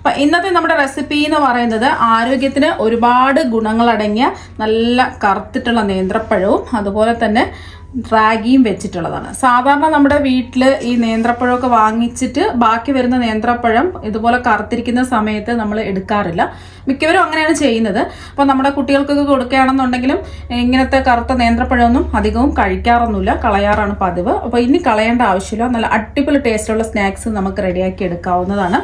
അപ്പം ഇന്നത്തെ നമ്മുടെ റെസിപ്പി എന്ന് പറയുന്നത് ആരോഗ്യത്തിന് ഒരുപാട് ഗുണങ്ങളടങ്ങിയ നല്ല കറുത്തിട്ടുള്ള നേന്ത്രപ്പഴവും അതുപോലെ തന്നെ റാഗിയും വെച്ചിട്ടുള്ളതാണ്. സാധാരണ നമ്മുടെ വീട്ടിൽ ഈ നേന്ത്രപ്പഴമൊക്കെ വാങ്ങിച്ചിട്ട് ബാക്കി വരുന്ന നേന്ത്രപ്പഴം ഇതുപോലെ കറുത്തിരിക്കുന്ന സമയത്ത് നമ്മൾ എടുക്കാറില്ല. മിക്കവരും അങ്ങനെയാണ് ചെയ്യുന്നത്. അപ്പോൾ നമ്മുടെ കുട്ടികൾക്കൊക്കെ കൊടുക്കുകയാണെന്നുണ്ടെങ്കിലും ഇങ്ങനത്തെ കറുത്ത നേന്ത്രപ്പഴമൊന്നും അധികവും കഴിക്കാറൊന്നുമില്ല കളയാറാണ് പതിവ്. അപ്പോൾ ഇനി കളയേണ്ട ആവശ്യമില്ല. നല്ല അടിപൊളി ടേസ്റ്റുള്ള സ്നാക്സ് നമുക്ക് റെഡിയാക്കി എടുക്കാവുന്നതാണ്.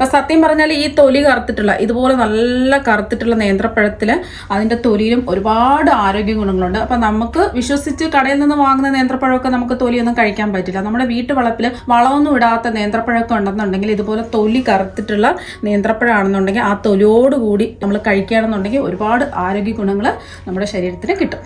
അപ്പൊ സത്യം പറഞ്ഞാൽ ഈ തൊലി കറുത്തിട്ടുള്ള ഇതുപോലെ നല്ല കറുത്തിട്ടുള്ള നേന്ത്രപ്പഴത്തിൽ അതിന്റെ തൊലിയിലും ഒരുപാട് ആരോഗ്യ ഗുണങ്ങളുണ്ട്. അപ്പൊ നമുക്ക് വിശ്വസിച്ച് കടയിൽ നിന്ന് വാങ്ങുന്ന നേന്ത്രപ്പഴമൊക്കെ നമുക്ക് തൊലിയൊന്നും കഴിക്കാൻ പറ്റില്ല. നമ്മുടെ വീട്ടു വളപ്പിൽ വളമൊന്നും ഇടാത്ത നേന്ത്രപ്പഴമൊക്കെ ഉണ്ടെന്നുണ്ടെങ്കിൽ ഇതുപോലെ തൊലി കറുത്തിട്ടുള്ള നേന്ത്രപ്പഴമാണെന്നുണ്ടെങ്കിൽ ആ തൊലിയോടുകൂടി നമ്മൾ കഴിക്കുകയാണെന്നുണ്ടെങ്കിൽ ഒരുപാട് ആരോഗ്യ ഗുണങ്ങൾ നമ്മുടെ ശരീരത്തിന് കിട്ടും.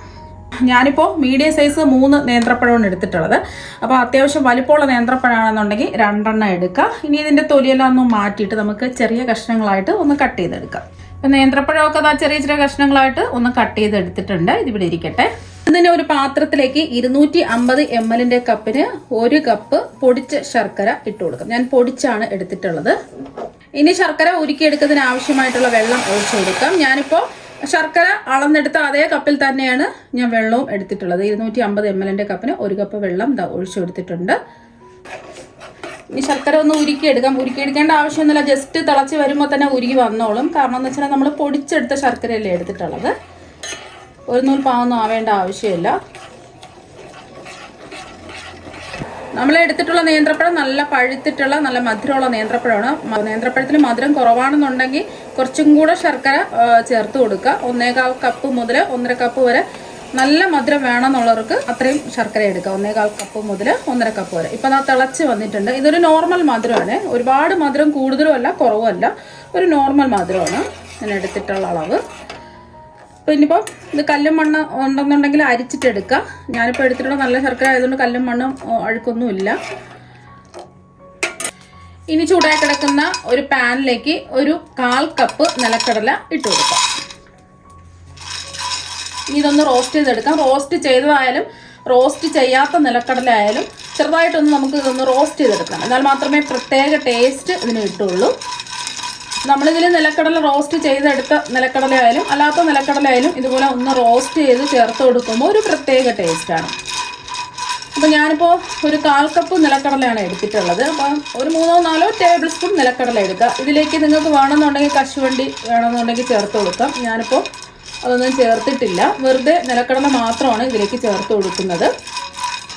ഞാനിപ്പോൾ മീഡിയം സൈസ് മൂന്ന് നേന്ത്രപ്പഴമാണ് എടുത്തിട്ടുള്ളത്. അപ്പോൾ അത്യാവശ്യം വലിപ്പമുള്ള നേന്ത്രപ്പഴമാണെന്നുണ്ടെങ്കിൽ രണ്ടെണ്ണം എടുക്കുക ഇനി ഇതിന്റെ തൊലിയെല്ലാം ഒന്ന് മാറ്റിയിട്ട് നമുക്ക് ചെറിയ കഷ്ണങ്ങളായിട്ട് ഒന്ന് കട്ട് ചെയ്തെടുക്കാം. അപ്പം നേന്ത്രപ്പഴമൊക്കെ അതാ ചെറിയ ചെറിയ കഷ്ണങ്ങളായിട്ട് ഒന്ന് കട്ട് ചെയ്തെടുത്തിട്ടുണ്ട്. ഇതിവിടെ ഇരിക്കട്ടെ. ഇതിനെ ഒരു പാത്രത്തിലേക്ക് ഇരുന്നൂറ്റി അമ്പത് എം എല്ലിന്റെ കപ്പിന് ഒരു കപ്പ് പൊടിച്ച ശർക്കര ഇട്ട് കൊടുക്കാം. ഞാൻ പൊടിച്ചാണ് എടുത്തിട്ടുള്ളത്. ഇനി ശർക്കര ഉരുക്കിയെടുക്കുന്നതിന് ആവശ്യമായിട്ടുള്ള വെള്ളം ഒഴിച്ചു കൊടുക്കാം. ഞാനിപ്പോൾ ശർക്കര അളന്നെടുത്ത അതേ കപ്പിൽ തന്നെയാണ് ഞാൻ വെള്ളവും എടുത്തിട്ടുള്ളത്. ഇരുന്നൂറ്റി അമ്പത് എം എല്ലിന്റെ കപ്പിന് ഒരു കപ്പ് വെള്ളം ദാ ഒഴിച്ചു കൊടുത്തിട്ടുണ്ട്. ഇനി ശർക്കര ഒന്ന് ഉരുക്കിയെടുക്കാം ഉരുക്കിയെടുക്കേണ്ട ആവശ്യമൊന്നുമില്ല. ജസ്റ്റ് തിളച്ച് വരുമ്പോൾ തന്നെ ഉരുകി വന്നോളും. കാരണം എന്ന് വെച്ചാൽ നമ്മൾ പൊടിച്ചെടുത്ത ശർക്കരയല്ലേ എടുത്തിട്ടുള്ളത്. ഒരു നൂൽ പാവൊന്നും ആവേണ്ട ആവശ്യമില്ല. നമ്മൾ എടുത്തിട്ടുള്ള നേന്ത്രപ്പഴം നല്ല പഴുത്തിട്ടുള്ള നല്ല മധുരമുള്ള നേന്ത്രപ്പഴമാണ്. നേന്ത്രപ്പഴത്തിന് മധുരം കുറവാണെന്നുണ്ടെങ്കിൽ കുറച്ചും കൂടെ ശർക്കര ചേർത്ത് കൊടുക്കുക. ഒന്നേകാൽ കപ്പ് മുതൽ ഒന്നര കപ്പ് വരെ നല്ല മധുരം വേണമെന്നുള്ളവർക്ക് അത്രയും ശർക്കര എടുക്കുക. ഒന്നേകാൽ കപ്പ് മുതൽ ഒന്നര കപ്പ് വരെ. ഇപ്പം അത് തിളച്ച് വന്നിട്ടുണ്ട്. ഇതൊരു നോർമൽ മധുരമാണ്. ഒരുപാട് മധുരം കൂടുതലും അല്ല കുറവുമല്ല. ഒരു നോർമൽ മധുരമാണ്. ഞാൻ എടുത്തിട്ടുള്ള അളവ്. അപ്പോൾ ഇനിയിപ്പോൾ ഇത് കല്ലും മണ്ണ് ഉണ്ടെന്നുണ്ടെങ്കിൽ അരിച്ചിട്ടെടുക്കുക ഞാനിപ്പോൾ എടുത്തിട്ടുള്ള നല്ല ശർക്കര ആയതുകൊണ്ട് കല്ലും മണ്ണും അഴുക്കൊന്നുമില്ല. ഇനി ചൂടായി കിടക്കുന്ന ഒരു പാനിലേക്ക് ഒരു കാൽ കപ്പ് നിലക്കടല ഇട്ട് കൊടുക്കാം. ഇതൊന്ന് റോസ്റ്റ് ചെയ്തെടുക്കാം. റോസ്റ്റ് ചെയ്തതായാലും റോസ്റ്റ് ചെയ്യാത്ത നിലക്കടല ആയാലും ചെറുതായിട്ടൊന്ന് നമുക്ക് ഇതൊന്ന് റോസ്റ്റ് ചെയ്തെടുക്കണം. എന്നാൽ മാത്രമേ പ്രത്യേക ടേസ്റ്റ് ഇതിന് കിട്ടുള്ളൂ. നമ്മളിതിൽ നിലക്കടല റോസ്റ്റ് ചെയ്തെടുത്ത നിലക്കടല ആയാലും അല്ലാത്ത നിലക്കടല ആയാലും ഇതുപോലെ ഒന്ന് റോസ്റ്റ് ചെയ്ത് ചേർത്ത് കൊടുക്കുമ്പോൾ ഒരു പ്രത്യേക ടേസ്റ്റാണ് അപ്പോൾ ഞാനിപ്പോൾ ഒരു കാൽ കപ്പ് നിലക്കടലയാണ് എടുത്തിട്ടുള്ളത്. അപ്പോൾ ഒരു മൂന്നോ നാലോ ടേബിൾ സ്പൂൺ നിലക്കടല എടുക്കുക. ഇതിലേക്ക് നിങ്ങൾക്ക് വേണമെന്നുണ്ടെങ്കിൽ കശുവണ്ടി വേണമെന്നുണ്ടെങ്കിൽ ചേർത്ത് കൊടുക്കാം. ഞാനിപ്പോൾ അതൊന്നും ചേർത്തിട്ടില്ല. വെറുതെ നിലക്കടല മാത്രമാണ് ഇതിലേക്ക് ചേർത്ത് കൊടുക്കുന്നത്.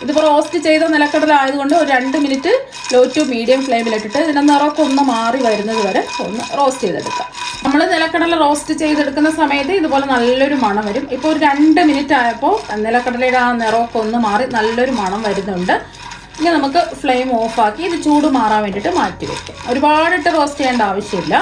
ഇതിപ്പോൾ റോസ്റ്റ് ചെയ്ത നിലക്കടല ആയതുകൊണ്ട് ഒരു രണ്ട് മിനിറ്റ് ലോ ടു മീഡിയം ഫ്ലെയിമിലിട്ടിട്ട് ഇതിന്റെ നിറമൊക്കെ ഒന്ന് മാറി വരുന്നത് വരെ ഒന്ന് റോസ്റ്റ് ചെയ്തെടുക്കാം. നമ്മൾ നിലക്കടല റോസ്റ്റ് ചെയ്തെടുക്കുന്ന സമയത്ത് ഇതുപോലെ നല്ലൊരു മണം വരും. ഇപ്പോൾ ഒരു രണ്ട് മിനിറ്റ് ആയപ്പോൾ നിലക്കടലയുടെ ആ നിറമൊക്കെ ഒന്ന് മാറി നല്ലൊരു മണം വരുന്നുണ്ട്. ഇനി നമുക്ക് ഫ്ലെയിം ഓഫാക്കി ഇത് ചൂട് മാറാൻ വേണ്ടിയിട്ട് മാറ്റി വയ്ക്കാം ഒരുപാടിട്ട് റോസ്റ്റ് ചെയ്യേണ്ട ആവശ്യമില്ല.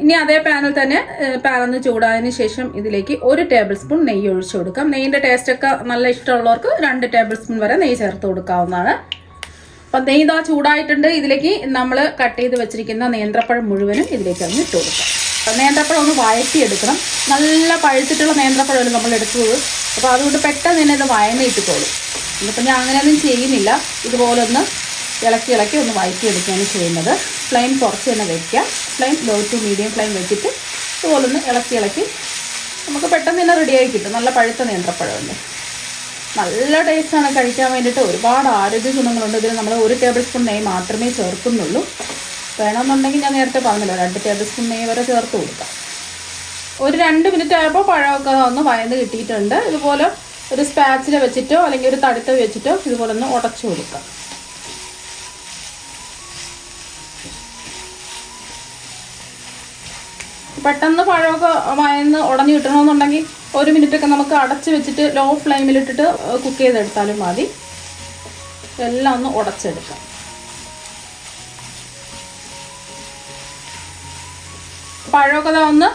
ഇനി അതേ പാനിൽ തന്നെ പാനൊന്ന് ചൂടായതിനു ശേഷം ഇതിലേക്ക് ഒരു ടേബിൾ സ്പൂൺ നെയ്യ് ഒഴിച്ചു കൊടുക്കാം. ടേസ്റ്റ് ഒക്കെ നല്ല ഇഷ്ടമുള്ളവർക്ക് രണ്ട് ടേബിൾ സ്പൂൺ വരെ നെയ്യ് ചേർത്ത് കൊടുക്കാവുന്നതാണ്. അപ്പം നെയ്യ് ഇതാ ചൂടായിട്ടുണ്ട്. ഇതിലേക്ക് നമ്മൾ കട്ട് ചെയ്ത് വെച്ചിരിക്കുന്ന നേന്ത്രപ്പഴം മുഴുവനും ഇതിലേക്ക് അങ്ങ് ഇട്ട് കൊടുക്കാം. നേന്ത്രപ്പഴം ഒന്ന് വഴറ്റിയെടുക്കണം. നല്ല പഴുത്തിട്ടുള്ള നേന്ത്രപ്പഴമല്ലേ നമ്മൾ എടുത്തത്. അപ്പോൾ അതുകൊണ്ട് പെട്ടെന്ന് തന്നെ ഇത് വയന്നിട്ടിക്കോളും ഇന്നിപ്പോൾ ഞാൻ അങ്ങനെയൊന്നും ചെയ്യുന്നില്ല. ഇതുപോലെ ഒന്ന് ഇളക്കി ഇളക്കി ഒന്ന് വഴറ്റിയെടുക്കുകയാണ് ചെയ്യുന്നത്. ഫ്ലെയിം കുറച്ച് തന്നെ വയ്ക്കുക flame low to medium flame വെച്ചിട്ട് ഇതുപോലെ ഒന്ന് ഇളക്കി ഇളക്കി നമുക്ക് പെട്ടെന്ന് തന്നെ റെഡിയായി കിട്ടും. നല്ല പഴുത്ത നേന്ത്രപ്പഴമുണ്ട്. നല്ല ടേസ്റ്റാണ് കഴിക്കാൻ വേണ്ടിയിട്ട്. ഒരുപാട് ആരോഗ്യ ഗുണങ്ങളുണ്ട്. ഇതിൽ നമ്മൾ ഒരു ടേബിൾ സ്പൂൺ നെയ്യ് മാത്രമേ ചേർക്കുന്നുള്ളൂ. വേണമെന്നുണ്ടെങ്കിൽ ഞാൻ നേരത്തെ പറഞ്ഞല്ലോ രണ്ട് ടേബിൾ സ്പൂൺ നെയ്യ് വരെ ചേർത്ത് കൊടുക്കാം. ഒരു രണ്ട് മിനിറ്റ് ആയപ്പോൾ പഴമൊക്കെ ഒന്ന് വയന്ന് കിട്ടിയിട്ടുണ്ട്. ഇതുപോലെ ഒരു സ്പാച്ചിൽ വെച്ചിട്ടോ അല്ലെങ്കിൽ ഒരു തടുത്ത വെച്ചിട്ടോ ഇതുപോലെ ഒന്ന് ഉടച്ചു കൊടുക്കാം. പെട്ടെന്ന് പഴമൊക്കെ വയന്ന് ഉടഞ്ഞു കിട്ടണമെന്നുണ്ടെങ്കിൽ ഒരു മിനിറ്റൊക്കെ നമുക്ക് അടച്ച് വെച്ചിട്ട് ലോ ഫ്ലെയിമിലിട്ടിട്ട് കുക്ക് ചെയ്തെടുത്താലും മതി. എല്ലാം ഒന്ന് ഉടച്ചെടുക്കാം. പഴമൊക്കെ ഒന്ന്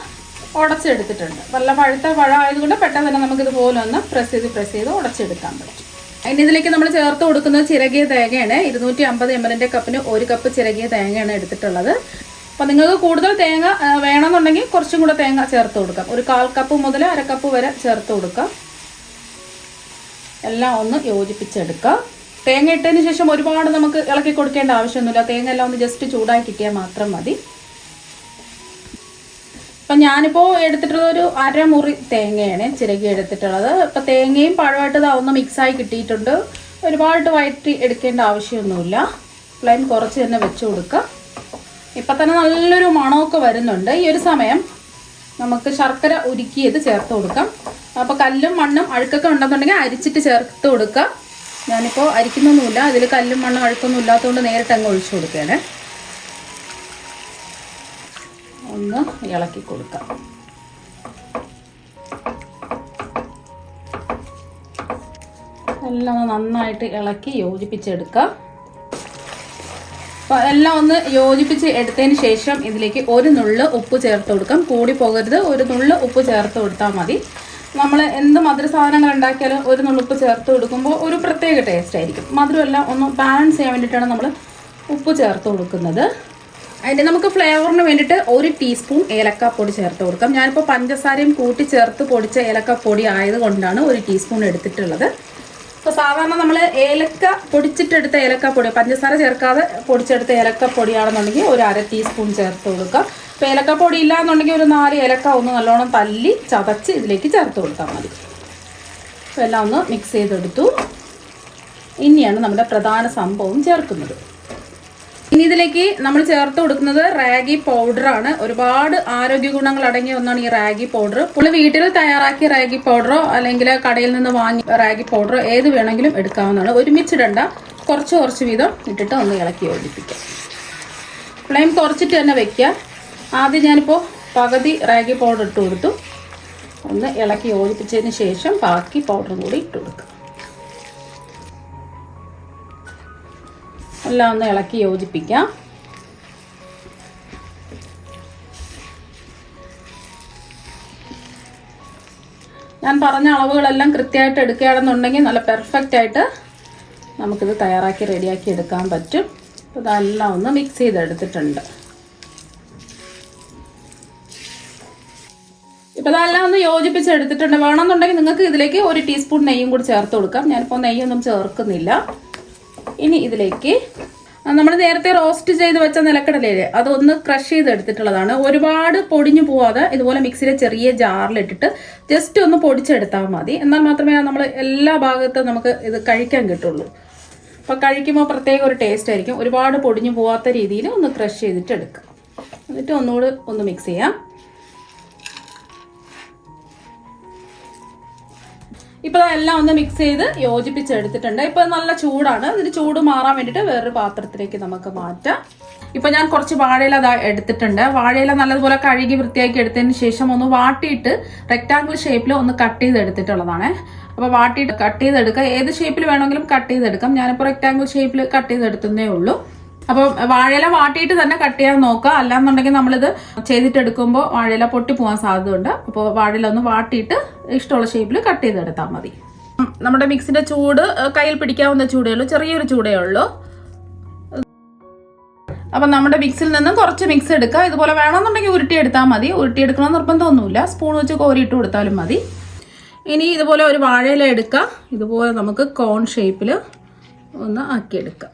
ഉടച്ചെടുത്തിട്ടുണ്ട്. നല്ല പഴുത്ത പഴം ആയതുകൊണ്ട് പെട്ടെന്ന് തന്നെ നമുക്ക് ഇതുപോലെ ഒന്ന് പ്രസ് ചെയ്ത് പ്രസ് ചെയ്ത് ഉടച്ചെടുക്കാൻ പറ്റും. ഇനി ഇതിലേക്ക് നമ്മൾ ചേർത്ത് കൊടുക്കുന്നത് ചിരകിയ തേങ്ങയാണ്. ഇരുന്നൂറ്റി അമ്പത് എം എല്ലിന്റെ കപ്പിന് ഒരു കപ്പ് ചിരകിയ തേങ്ങയാണ് എടുത്തിട്ടുള്ളത്. അപ്പം നിങ്ങൾക്ക് കൂടുതൽ തേങ്ങ വേണമെന്നുണ്ടെങ്കിൽ കുറച്ചും കൂടെ തേങ്ങ ചേർത്ത് കൊടുക്കാം. ഒരു കാൽ കപ്പ് മുതൽ അര കപ്പ് വരെ ചേർത്ത് കൊടുക്കാം. എല്ലാം ഒന്ന് യോജിപ്പിച്ചെടുക്കാം. തേങ്ങ ഇട്ടതിന് ശേഷം ഒരുപാട് നമുക്ക് ഇളക്കി കൊടുക്കേണ്ട ആവശ്യമൊന്നുമില്ല. തേങ്ങ എല്ലാം ഒന്ന് ജസ്റ്റ് ചൂടായി കിട്ടിയാൽ മാത്രം മതി. അപ്പം ഞാനിപ്പോൾ എടുത്തിട്ടുള്ളത് ഒരു അരമുറി തേങ്ങയാണ് ചിരകി എടുത്തിട്ടുള്ളത്. അപ്പം തേങ്ങയും പഴമായിട്ട് ഒന്ന് മിക്സായി കിട്ടിയിട്ടുണ്ട്. ഒരുപാട് വയറ്റി എടുക്കേണ്ട ആവശ്യമൊന്നുമില്ല. ഫ്ലെയിം കുറച്ച് തന്നെ വെച്ച് കൊടുക്കുക ഇപ്പം തന്നെ നല്ലൊരു മണമൊക്കെ വരുന്നുണ്ട്. ഈ ഒരു സമയം നമുക്ക് ശർക്കര ഉരുക്കിയത് ചേർത്ത് കൊടുക്കാം. അപ്പോൾ കല്ലും മണ്ണും അഴുക്കൊക്കെ ഉണ്ടെന്നുണ്ടെങ്കിൽ അരിച്ചിട്ട് ചേർത്ത് കൊടുക്കുക. ഞാനിപ്പോൾ അരിക്കുന്നൊന്നുമില്ല. അതിൽ കല്ലും മണ്ണും അഴുക്കൊന്നും ഇല്ലാത്തതുകൊണ്ട് നേരിട്ട് അങ്ങ് ഒഴിച്ചു കൊടുക്കുകയാണ്. ഒന്ന് ഇളക്കി കൊടുക്കാം. എല്ലാം നന്നായിട്ട് ഇളക്കി യോജിപ്പിച്ചെടുക്കാം. അപ്പോൾ എല്ലാം ഒന്ന് യോജിപ്പിച്ച് എടുത്തതിന് ശേഷം ഇതിലേക്ക് ഒരു നുള്ള് ഉപ്പ് ചേർത്ത് കൊടുക്കാം. കൂടി പോകരുത്. ഒരു നുള്ള് ഉപ്പ് ചേർത്ത് കൊടുത്താൽ മതി. നമ്മൾ എന്ത് മധുര സാധനങ്ങൾ ഉണ്ടാക്കിയാലും ഒരു നുള്ളുപ്പ് ചേർത്ത് കൊടുക്കുമ്പോൾ ഒരു പ്രത്യേക ടേസ്റ്റ് ആയിരിക്കും. മധുരമെല്ലാം ഒന്ന് ബാലൻസ് ചെയ്യാൻ വേണ്ടിയിട്ടാണ് നമ്മൾ ഉപ്പ് ചേർത്ത് കൊടുക്കുന്നത്. അതിന്റെ നമുക്ക് ഫ്ലേവറിന് വേണ്ടിയിട്ട് ഒരു ടീസ്പൂൺ ഏലക്കാപ്പൊടി ചേർത്ത് കൊടുക്കാം. ഞാനിപ്പോൾ പഞ്ചസാരയും കൂട്ടി ചേർത്ത് പൊടിച്ച ഏലക്കാപ്പൊടി ആയതുകൊണ്ടാണ് ഒരു ടീസ്പൂൺ എടുത്തിട്ടുള്ളത്. സാധാരണ നമ്മൾ ഏലക്ക പൊടിച്ചിട്ടെടുത്ത ഏലക്കപ്പൊടി പഞ്ചസാര ചേർക്കാതെ പൊടിച്ചെടുത്ത ഏലക്കപ്പൊടിയാണെന്നുണ്ടെങ്കിൽ ഒരു അര ടീസ്പൂൺ ചേർത്ത് കൊടുക്കാം. അപ്പോൾ ഏലക്കപ്പൊടി ഇല്ല എന്നുണ്ടെങ്കിൽ ഒരു നാല് ഏലക്ക ഒന്ന് നല്ലോണം തല്ലി ചതച്ച് ഇതിലേക്ക് ചേർത്ത് കൊടുത്താൽ മതി. അപ്പോൾ എല്ലാം ഒന്ന് മിക്സ് ചെയ്തെടുത്തു. ഇനിയാണ് നമ്മുടെ പ്രധാന സംഭവം ചേർക്കുന്നത്. ഇനി ഇതിലേക്ക് നമ്മൾ ചേർത്ത് കൊടുക്കുന്നത് റാഗി പൗഡറാണ് ഒരുപാട് ആരോഗ്യ ഗുണങ്ങൾ അടങ്ങിയ ഒന്നാണ് ഈ റാഗി പൗഡർ പുള്ളി വീട്ടിൽ തയ്യാറാക്കിയ റാഗി പൗഡറോ അല്ലെങ്കിൽ കടയിൽ നിന്ന് വാങ്ങി റാഗി പൗഡറോ ഏത് വേണമെങ്കിലും എടുക്കാവുന്നതാണ്. ഒരുമിച്ചിടണ്ട. കുറച്ച് കുറച്ച് വീതം ഇട്ടിട്ട് ഒന്ന് ഇളക്കി യോജിപ്പിക്കാം. ഫ്ലെയിം കുറച്ചിട്ട് തന്നെ വെക്കുക. ആദ്യം ഞാനിപ്പോൾ പകുതി റാഗി പൗഡർ ഇട്ട് കൊടുത്തു. ഒന്ന് ഇളക്കി യോജിപ്പിച്ചതിന് ശേഷം ബാക്കി പൗഡറും കൂടി ഇട്ട് കൊടുക്കുക എല്ലാം ഒന്ന് ഇളക്കി യോജിപ്പിക്കാം. ഞാൻ പറഞ്ഞ അളവുകളെല്ലാം കൃത്യമായിട്ട് എടുക്കുകയാണെന്നുണ്ടെങ്കിൽ നല്ല പെർഫെക്റ്റ് ആയിട്ട് നമുക്കിത് തയ്യാറാക്കി റെഡിയാക്കി എടുക്കാൻ പറ്റും. അപ്പോൾ ഇതെല്ലാം ഒന്ന് മിക്സ് ചെയ്തെടുത്തിട്ടുണ്ട്. ഇപ്പോൾ ഇതെല്ലാം ഒന്ന് യോജിപ്പിച്ചെടുത്തിട്ടുണ്ട്. വേണമെന്നുണ്ടെങ്കിൽ നിങ്ങൾക്ക് ഇതിലേക്ക് ഒരു ടീസ്പൂൺ നെയ്യും കൂടി ചേർത്ത് കൊടുക്കാം. ഞാനിപ്പോൾ നെയ്യൊന്നും ചേർക്കുന്നില്ല. ഇനി ഇതിലേക്ക് നമ്മൾ നേരത്തെ റോസ്റ്റ് ചെയ്ത് വെച്ച നിലക്കടലേ അതൊന്ന് ക്രഷ് ചെയ്ത് എടുത്തിട്ടുള്ളതാണ് ഒരുപാട് പൊടിഞ്ഞു പോവാതെ ഇതുപോലെ മിക്സിയിലെ ചെറിയ ജാറിലിട്ടിട്ട് ജസ്റ്റ് ഒന്ന് പൊടിച്ചെടുത്താൽ മതി. എന്നാൽ മാത്രമേ നമ്മൾ എല്ലാ ഭാഗത്തും നമുക്ക് ഇത് കഴിക്കാൻ കിട്ടുള്ളൂ. അപ്പോൾ കഴിക്കുമ്പോൾ പ്രത്യേക ഒരു ടേസ്റ്റ് ആയിരിക്കും. ഒരുപാട് പൊടിഞ്ഞു പോവാത്ത രീതിയിൽ ഒന്ന് ക്രഷ് ചെയ്തിട്ട് എടുക്കുക എന്നിട്ട് ഒന്നുകൂടി ഒന്ന് മിക്സ് ചെയ്യാം. ഇപ്പോൾ എല്ലാം ഒന്ന് മിക്സ് ചെയ്ത് യോജിപ്പിച്ചെടുത്തിട്ടുണ്ട്. ഇപ്പോൾ നല്ല ചൂടാണ്. ഇതിന് ചൂട് മാറാൻ വേണ്ടിട്ട് വേറൊരു പാത്രത്തിലേക്ക് നമുക്ക് മാറ്റാം. ഇപ്പോൾ ഞാൻ കുറച്ച് വാഴയില എടുത്തിട്ടുണ്ട്. വാഴയില നല്ലതുപോലെ കഴുകി വൃത്തിയാക്കി എടുത്തതിന് ശേഷം ഒന്ന് വാട്ടിയിട്ട് റെക്റ്റാങ്കിൾ ഷേപ്പിൽ ഒന്ന് കട്ട് ചെയ്ത് എടുത്തിട്ടുള്ളതാണ് അപ്പോൾ വാട്ടിയിട്ട് കട്ട് ചെയ്തെടുക്കുക ഏത് ഷേപ്പിൽ വേണമെങ്കിലും കട്ട് ചെയ്തെടുക്കാം. ഞാനിപ്പോൾ റെക്റ്റാങ്കിൾ ഷേപ്പിൽ കട്ട് ചെയ്തെടുത്തതേ ഉള്ളൂ. അപ്പം വാഴയില വാട്ടിയിട്ട് തന്നെ കട്ട് ചെയ്യാൻ നോക്കുക. അല്ലാന്നുണ്ടെങ്കിൽ നമ്മളിത് ചെയ്തിട്ടെടുക്കുമ്പോൾ വാഴയില പൊട്ടി പോകാൻ സാധ്യതയുണ്ട്. അപ്പോൾ വാഴയില ഒന്ന് വാട്ടിയിട്ട് ഇഷ്ടമുള്ള ഷേപ്പിൽ കട്ട് ചെയ്തെടുത്താൽ മതി. നമ്മുടെ മിക്സിന്റെ ചൂട് കയ്യിൽ പിടിക്കാവുന്ന ചൂടേ ഉള്ളൂ ചെറിയൊരു ചൂടേ ഉള്ളൂ. അപ്പം നമ്മുടെ മിക്സിൽ നിന്നും കുറച്ച് മിക്സ് എടുക്കുക. ഇതുപോലെ വേണമെന്നുണ്ടെങ്കിൽ ഉരുട്ടിയെടുത്താൽ മതി. ഉരുട്ടിയെടുക്കണം നിർബന്ധമൊന്നുമില്ല. സ്പൂൺ വെച്ച് കോരിയിട്ട് കൊടുത്താലും മതി. ഇനി ഇതുപോലെ ഒരു വാഴയില എടുക്കുക. ഇതുപോലെ നമുക്ക് കോൺ ഷേപ്പിൽ ഒന്ന് ആക്കിയെടുക്കാം.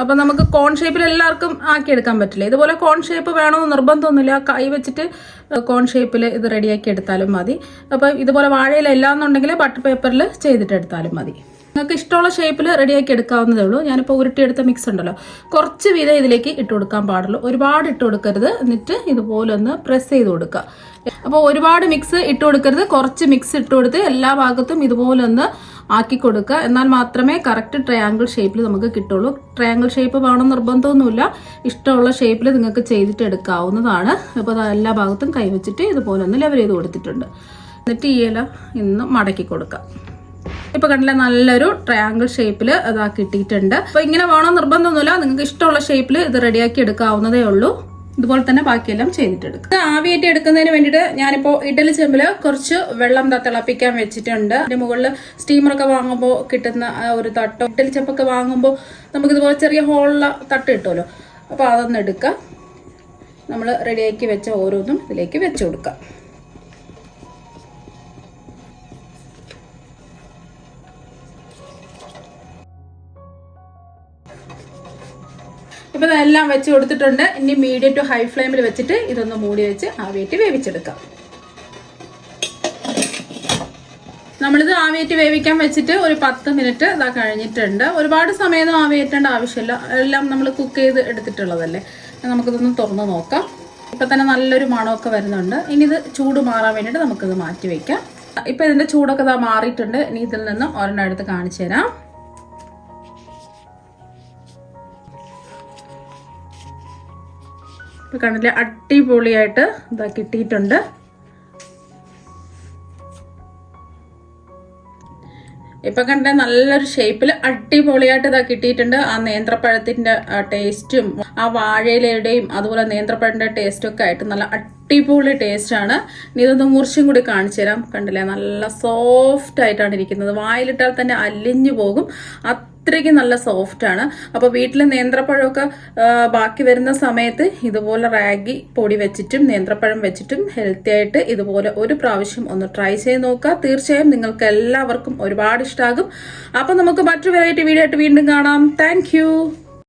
അപ്പം നമുക്ക് കോൺ ഷേപ്പിൽ എല്ലാവർക്കും ആക്കിയെടുക്കാൻ പറ്റില്ല? ഇതുപോലെ കോൺ ഷേപ്പ് വേണമെന്ന് നിർബന്ധമൊന്നുമില്ല. കൈ വെച്ചിട്ട് കോൺ ഷേപ്പിൽ ഇത് റെഡിയാക്കി എടുത്താലും മതി. അപ്പോൾ ഇതുപോലെ വാഴയില ഇല്ലാന്നുണ്ടെങ്കിൽ ബട്ടർ പേപ്പറിൽ ചെയ്തിട്ട് എടുത്താലും മതി. നിങ്ങൾക്ക് ഇഷ്ടമുള്ള ഷേപ്പിൽ റെഡിയാക്കി എടുക്കാവുന്നതേ ഉള്ളൂ. ഞാനിപ്പോൾ ഉരുട്ടിയെടുത്ത മിക്സ് ഉണ്ടല്ലോ. കുറച്ച് വീതം ഇതിലേക്ക് ഇട്ട് കൊടുക്കാൻ പാടുള്ളൂ. ഒരുപാട് ഇട്ട് കൊടുക്കരുത്. എന്നിട്ട് ഇതുപോലെ ഒന്ന് പ്രസ് ചെയ്ത് കൊടുക്കുക. അപ്പോൾ ഒരുപാട് മിക്സ് ഇട്ട് കൊടുക്കരുത്. കുറച്ച് മിക്സ് ഇട്ട് കൊടുത്ത് എല്ലാ ഭാഗത്തും ഇതുപോലെ ഒന്ന് ആക്കി കൊടുക്കുക. എന്നാൽ മാത്രമേ കറക്റ്റ് ട്രയാങ്കിൾ ഷേപ്പിൽ നമുക്ക് കിട്ടുള്ളൂ. ട്രയാങ്കിൾ ഷേപ്പ് വേണം നിർബന്ധമൊന്നുമില്ല. ഇഷ്ടമുള്ള ഷേപ്പിൽ നിങ്ങൾക്ക് ചെയ്തിട്ട് എടുക്കാവുന്നതാണ്. അപ്പോൾ എല്ലാ ഭാഗത്തും കൈവച്ചിട്ട് ഇതുപോലെ ഒന്ന് ലെവൽ ചെയ്ത് കൊടുത്തിട്ടുണ്ട്. എന്നിട്ട് ഈ ഇല ഇന്ന് മടക്കി കൊടുക്കാം. ഇപ്പൊ കണ്ടില്ല നല്ലൊരു ട്രയാങ്കിൾ ഷേപ്പിൽ അതാ കിട്ടിയിട്ടുണ്ട്. അപ്പൊ ഇങ്ങനെ വേണം നിർബന്ധമൊന്നുമില്ല. നിങ്ങൾക്ക് ഇഷ്ടമുള്ള ഷേപ്പിൽ ഇത് റെഡിയാക്കി എടുക്കാവുന്നതേ ഉള്ളൂ. ഇതുപോലെ തന്നെ ബാക്കിയെല്ലാം ചെയ്തിട്ടെടുക്കും. ഇത് ആവിയേറ്റ് എടുക്കുന്നതിന് വേണ്ടിയിട്ട് ഞാനിപ്പോൾ ഇഡലി ചെമ്പിൽ കുറച്ച് വെള്ളം തിളപ്പിക്കാൻ വെച്ചിട്ടുണ്ട്. അതിന്റെ മുകളിൽ സ്റ്റീമറൊക്കെ വാങ്ങുമ്പോൾ കിട്ടുന്ന ഒരു തട്ടോ ഇഡലി ചെമ്പൊക്കെ വാങ്ങുമ്പോൾ നമുക്ക് ഇതുപോലെ ചെറിയ ഹോളുള്ള തട്ട് കിട്ടുമല്ലോ. അപ്പോൾ അതൊന്ന് എടുക്കാം. നമ്മൾ റെഡിയാക്കി വെച്ച ഓരോന്നും ഇതിലേക്ക് വെച്ചു കൊടുക്കാം. ഇപ്പൊ ഇതെല്ലാം വെച്ച് കൊടുത്തിട്ടുണ്ട്. ഇനി മീഡിയം ടു ഹൈ ഫ്ലെയിമിൽ വെച്ചിട്ട് ഇതൊന്ന് മൂടി വെച്ച് ആവിയേറ്റ് വേവിച്ചെടുക്കാം. നമ്മളിത് ആവിയേറ്റ് വേവിക്കാൻ വെച്ചിട്ട് ഒരു പത്ത് മിനിറ്റ് ഇതാ കഴിഞ്ഞിട്ടുണ്ട്. ഒരുപാട് സമയമൊന്നും ആവിയേറ്റേണ്ട ആവശ്യമില്ല. എല്ലാം നമ്മൾ കുക്ക് ചെയ്ത് എടുത്തിട്ടുള്ളതല്ലേ. നമുക്കിതൊന്ന് തുറന്ന് നോക്കാം. ഇപ്പം തന്നെ നല്ലൊരു മണമൊക്കെ വരുന്നുണ്ട്. ഇനി ഇത് ചൂട് മാറാൻ വേണ്ടിയിട്ട് നമുക്കിത് മാറ്റി വയ്ക്കാം ഇപ്പം ഇതിന്റെ ചൂടൊക്കെ ഇതാ മാറിയിട്ടുണ്ട്. ഇനി ഇതിൽ നിന്ന് ഒരെണ്ണം എടുത്ത് കാണിച്ചു തരാം. കണ്ടില്ലേ അടിപൊളിയായിട്ട് ഇതാ കിട്ടിയിട്ടുണ്ട്. ഇപ്പൊ കണ്ട നല്ലൊരു ഷേപ്പിൽ അടിപൊളിയായിട്ട് ഇതാ കിട്ടിയിട്ടുണ്ട്. ആ നേന്ത്രപ്പഴത്തിന്റെ ടേസ്റ്റും ആ വാഴയിലയുടെയും അതുപോലെ നേന്ത്രപ്പഴത്തിന്റെ ടേസ്റ്റും ഒക്കെ ആയിട്ട് നല്ല അടിപൊളി ടേസ്റ്റ് ആണ്. ഇതൊന്ന് മുറിച്ചും കൂടി കാണിച്ചു തരാം. കണ്ടില്ലേ നല്ല സോഫ്റ്റ് ആയിട്ടാണ് ഇരിക്കുന്നത്. വായിലിട്ടാൽ തന്നെ അലിഞ്ഞു പോകും. അത്രയ്ക്ക് നല്ല സോഫ്റ്റ് ആണ്. അപ്പോൾ വീട്ടിൽ നേന്ത്രപ്പഴമൊക്കെ ബാക്കി വരുന്ന സമയത്ത് ഇതുപോലെ റാഗി പൊടി വെച്ചിട്ടും നേന്ത്രപ്പഴം വെച്ചിട്ടും ഹെൽത്തി ആയിട്ട് ഇതുപോലെ ഒരു പ്രാവശ്യം ഒന്ന് ട്രൈ ചെയ്ത് നോക്കുക. തീർച്ചയായും നിങ്ങൾക്ക് എല്ലാവർക്കും ഒരുപാട് ഇഷ്ടമാകും അപ്പോൾ നമുക്ക് മറ്റൊരു വെറൈറ്റി വീഡിയോ ആയിട്ട് വീണ്ടും കാണാം. താങ്ക്